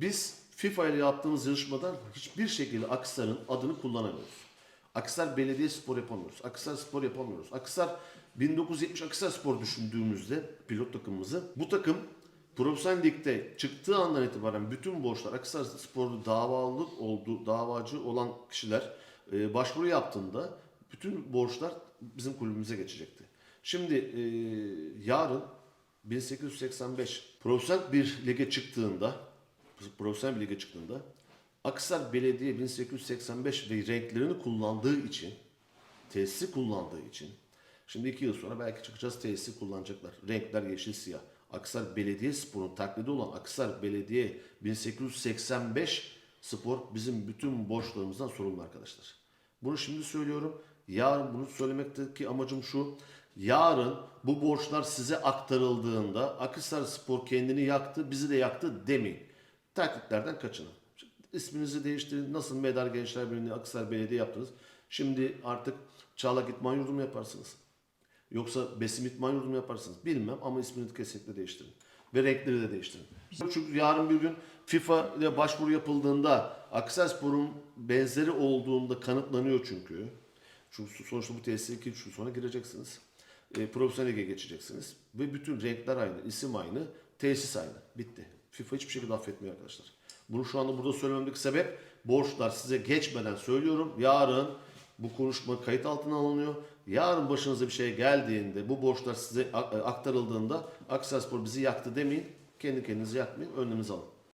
Biz FIFA ile yaptığımız yarışmadan hiçbir şekilde Akhisar'ın adını kullanamıyoruz. Akhisar Belediye Spor yapamıyoruz. Akhisar Spor yapamıyoruz. Akhisar 1970 Akhisar Spor düşündüğümüzde pilot takımımızı bu takım Profesyonel Lig'de çıktığı andan itibaren bütün borçlar Akhisar Spor'da davalık olduğu, davacı olan kişiler e, başvuru yaptığında bütün borçlar bizim kulübümüze geçecekti. Şimdi e, yarın 1885 profesyonel bir lige çıktığında profesyonel bir lige çıktığında Akhisar Belediye 1885 ve renklerini kullandığı için tesisi kullandığı için şimdi iki yıl sonra belki çıkacağız tesisi kullanacaklar. Renkler yeşil siyah. Akhisar Belediye Spor'un taklidi olan Akhisar Belediye 1885 spor bizim bütün borçlarımızdan sorumlu arkadaşlar. Bunu şimdi söylüyorum. Yarın bunu söylemekteki amacım şu. Yarın bu borçlar size aktarıldığında Akhisar Spor kendini yaktı, bizi de yaktı demeyin. Taklitlerden kaçının. İsminizi değiştirin. Nasıl Medar Gençler Birliği Akhisar Belediye yaptınız. Şimdi artık Çağlak İtman Yurdu mu yaparsınız? Yoksa Besim İtman Yurdu mu yaparsınız? Bilmem ama ismini kesinlikle değiştirin. Ve renkleri de değiştirin. Çünkü yarın bir gün FIFA ile başvuru yapıldığında Akhisarspor'un benzeri olduğunda kanıtlanıyor çünkü. Çünkü sonuçta bu tesise 2 yıl sonra gireceksiniz. E, profesyonel geçeceksiniz. Ve bütün renkler aynı, isim aynı, tesis aynı. Bitti. FIFA hiçbir şekilde affetmiyor arkadaşlar. Bunu şu anda burada söylememdeki sebep borçlar size geçmeden söylüyorum. Yarın bu konuşma kayıt altına alınıyor. Yarın başınıza bir şey geldiğinde, bu borçlar size a- aktarıldığında Aksaspor bizi yaktı demeyin. Kendi kendinizi yakmayın, önleminizi alın.